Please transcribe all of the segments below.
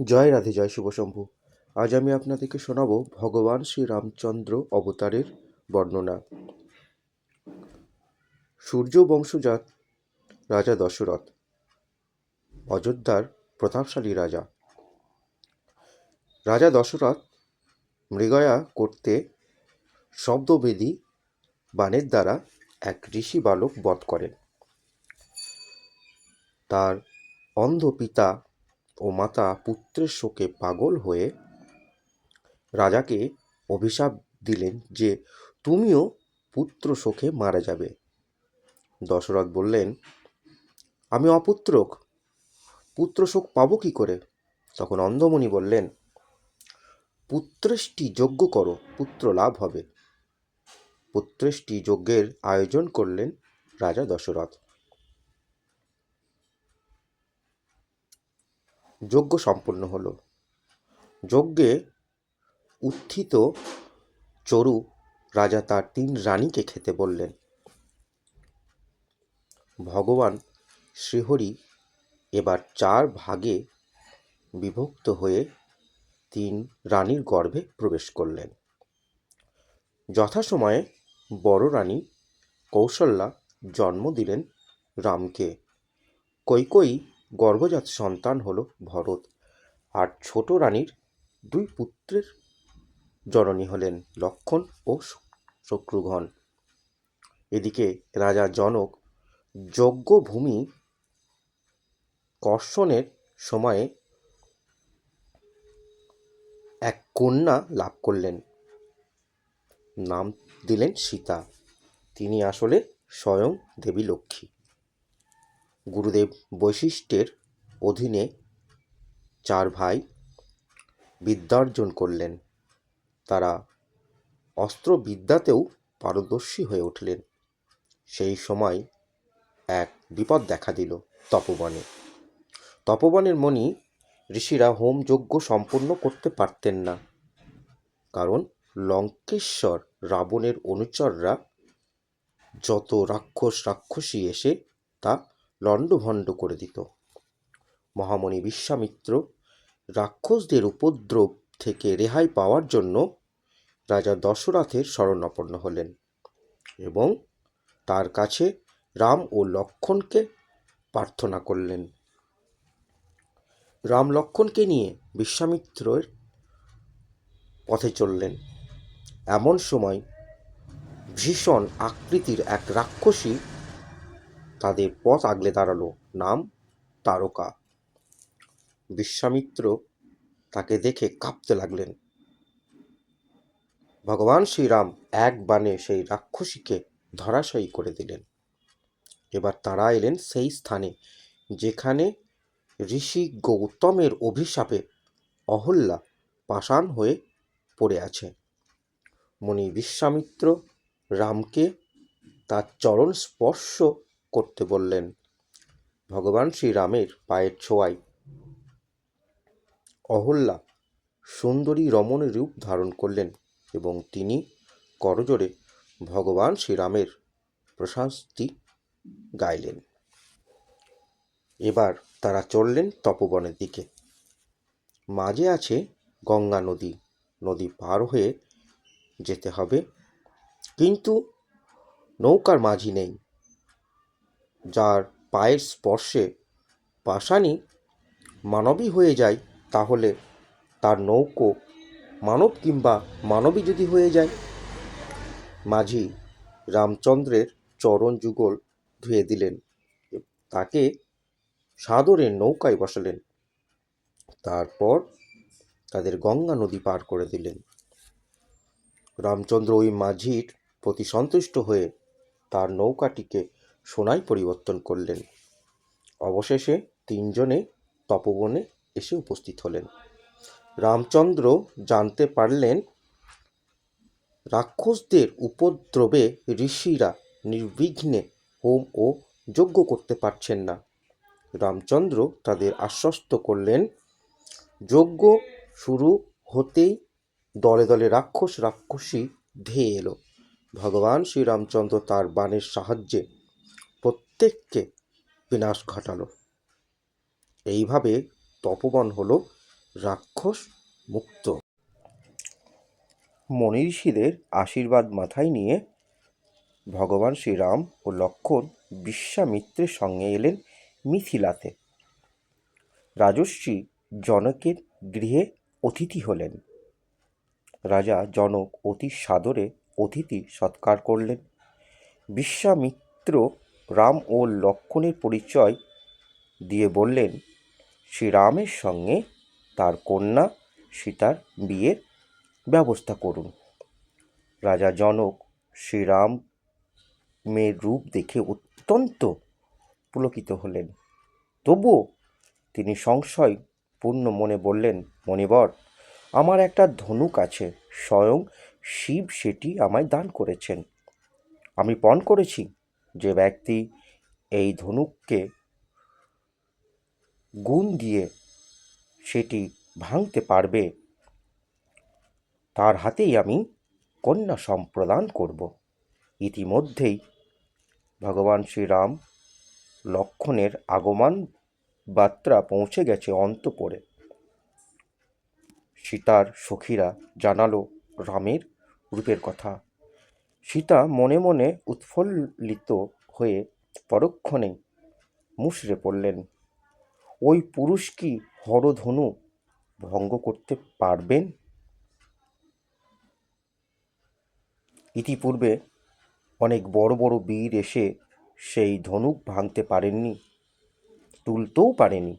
জয় রাধে, জয় শুভশম্ভু। আজ আমি আপনাদেরকে শোনাবো ভগবান শ্রী রামচন্দ্র অবতারের বর্ণনা। সূর্য বংশজাত রাজা দশরথ, অযোধ্যার প্রতাপশালী রাজা। রাজা দশরথ মৃগয়া করতে শব্দবেদী বাণের দ্বারা এক ঋষি বালক বধ করেন। তার অন্ধ পিতা ও মাতা পুত্রের শোকে পাগল হয়ে রাজাকে অভিশাপ দিলেন যে, তুমিও পুত্র শোকে মারা যাবে। দশরথ বললেন, আমি অপুত্রক, পুত্র শোক পাবো কি করে? তখন অন্ধমণি বললেন, পুত্রেষ্টি যজ্ঞ করো, পুত্র লাভ হবে। পুত্রেষ্টি যজ্ঞের আয়োজন করলেন রাজা দশরথ। যজ্ঞ সম্পন্ন হলো। যজ্ঞে উত্থিত চরু রাজা তার তিন রানীকে খেতে বললেন। ভগবান শ্রীহরি এবার চার ভাগে বিভক্ত হয়ে তিন রানীর গর্ভে প্রবেশ করলেন। যথাসময়ে বড় রানী কৌশল্যা জন্ম দিলেন রামকে। কৈকয়ী গর্ভজাত সন্তান হল ভরত আর ছোট রানীর দুই পুত্রের জননী হলেন লক্ষণ ও শত্রুঘ্ন এদিকে রাজা জনক যজ্ঞভূমি কর্ষণের সময়ে এক কন্যা লাভ করলেন। নাম দিলেন সীতা। তিনি আসলে স্বয়ং দেবী লক্ষ্মী। গুরুদেব বৈশিষ্ট্যের অধীনে চার ভাই বিদ্যার্জন করলেন। তারা অস্ত্রবিদ্যাতেও পারদর্শী হয়ে উঠলেন। সেই সময় এক বিপদ দেখা দিল তপবনে। তপবনের মণি ঋষিরা হোম হোমযজ্ঞ সম্পন্ন করতে পারতেন না। কারণ লঙ্কেশ্বর রাবণের অনুচররা যত রাক্ষস রাক্ষসী এসে তা লণ্ডভণ্ড করে দিত। মহামণি বিশ্বামিত্র রাক্ষসদের উপদ্রব থেকে রেহাই পাওয়ার জন্য রাজা দশরথের শরণাপন্ন হলেন এবং তার কাছে রাম ও লক্ষণকে প্রার্থনা করলেন। রাম লক্ষণকে নিয়ে বিশ্বামিত্রের পথে চললেন। এমন সময় ভীষণ আকৃতির এক রাক্ষসী তাদের পথ আগলে দাঁড়াল। নাম তারকা। বিশ্বামিত্র তাকে দেখে কাঁপতে লাগলেন। ভগবান শ্রীরাম এক বাণে সেই রাক্ষসীকে ধরাশয়ী করে দিলেন। এবার তারা এলেন সেই স্থানে যেখানে ঋষি গৌতমের অভিশাপে অহল্যা পাষাণ হয়ে পড়ে আছে। মুনি বিশ্বামিত্র রামকে তার চরণ স্পর্শ করতে বললেন, ভগবান শ্রীরামের পায়ের ছোঁয়ায় অহল্যা সুন্দরী রমণ রূপ ধারণ করলেন এবং তিনি করজোরে ভগবান শ্রীরামের প্রশস্তি গাইলেন। এবার তারা চললেন তপবনের দিকে। মাঝে আছে গঙ্গা নদী। নদী পার হয়ে যেতে হবে। কিন্তু নৌকার মাঝি নেই। যার পায়ের স্পর্শে পাষাণী মানবী হয়ে যায়, তাহলে তার নৌকো মানব কিংবা মানবী যদি হয়ে যায়? মাঝি রামচন্দ্রের চরণ যুগল ধুয়ে দিলেন। তাকে সাদরে নৌকায় বসালেন। তারপর তাদের গঙ্গা নদী পার করে দিলেন। রামচন্দ্র ওই মাঝির প্রতি সন্তুষ্ট হয়ে তার নৌকাটিকে সোনায় পরিবর্তন করলেন। অবশেষে তিনজনে তপবনে এসে উপস্থিত হলেন। রামচন্দ্র জানতে পারলেন, রাক্ষসদের উপদ্রবে ঋষিরা নির্বিঘ্নে হোম ও যজ্ঞ করতে পারছেন না। রামচন্দ্র তাদের আশ্বস্ত করলেন, যজ্ঞ শুরু হতেই দলে দলে রাক্ষস রাক্ষসী ধেয়ে এলো। ভগবান শ্রীরামচন্দ্র তার বাণের সাহায্যে প্রত্যেককে বিনাশ ঘটালো। এইভাবে তপবন হলো রাক্ষস মুক্ত। মনীষীদের আশীর্বাদ মাথায় নিয়ে ভগবান শ্রীরাম ও লক্ষণ বিশ্বামিত্রের সঙ্গে এলেন মিথিলাতে। রাজশ্রী জনকের গৃহে অতিথি হলেন। রাজা জনক অতি সাদরে অতিথি সৎকার করলেন। বিশ্বামিত্র রাম ও লক্ষ্মণের পরিচয় দিয়ে বললেন শ্রীরামের সঙ্গে তার কন্যা সীতার বিয়ের ব্যবস্থা করুন। রাজা জনক শ্রীরামের রূপ দেখে অত্যন্ত পুলকিত হলেন। তবুও তিনি সংশয় পূর্ণ মনে বললেন, মণিবর, আমার একটা ধনুক আছে, স্বয়ং শিব সেটি আমায় দান করেছেন। আমি পণ করেছি যে ব্যক্তি এই ধনুককে গুণ দিয়ে সেটি ভাঙতে পারবে, তার হাতেই আমি কন্যা সম্প্রদান করব। ইতিমধ্যেই ভগবান শ্রীরাম লক্ষণের আগমন বার্তা পৌঁছে গেছে অন্তপুরে। সীতার সখীরা জানালো রামের রূপের কথা। সীতা মনে মনে উৎফুল্লিত হয়ে পরক্ষণেই মুষড়ে পড়লেন। ওই পুরুষ কি হরধনু ভঙ্গ করতে পারবেন? ইতিপূর্বে অনেক বড় বড় বীর এসে সেই ধনুক ভাঙতে পারেননি, তুলতেও পারেনি।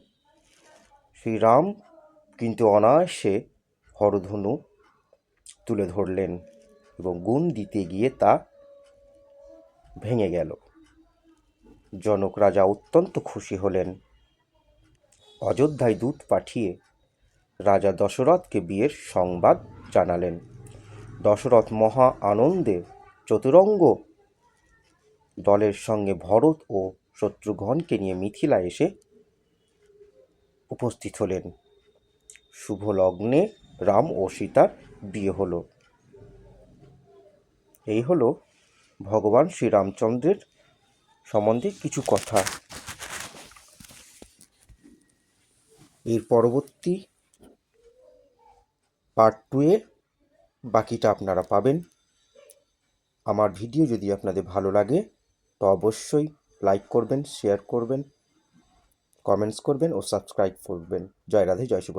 শ্রীরাম কিন্তু অনায়াসে হরধনু তুলে ধরলেন। এবং গুণ দিতে গিয়ে তা ভেঙে গেল। জনক রাজা অত্যন্ত খুশি হলেন। অযোধ্যায় দূত পাঠিয়ে রাজা দশরথকে বিয়ের সংবাদ জানালেন। দশরথ মহা আনন্দে চতুরঙ্গ দলের সঙ্গে ভরত ও শত্রুঘ্নকে নিয়ে মিথিলা এসে উপস্থিত হলেন। শুভ লগ্নে রাম ও সীতার বিয়ে হলো। এই হলো ভগবান শ্রীরামচন্দ্রের সম্বন্ধে কিছু কথা। এর পরবর্তী পার্ট টুয়ে বাকিটা আপনারা পাবেন। আমার ভিডিও যদি আপনাদের ভালো লাগে, তো অবশ্যই লাইক করবেন শেয়ার করবেন কমেন্টস করবেন ও সাবস্ক্রাইব করবেন। জয় রাধে, জয় শুভ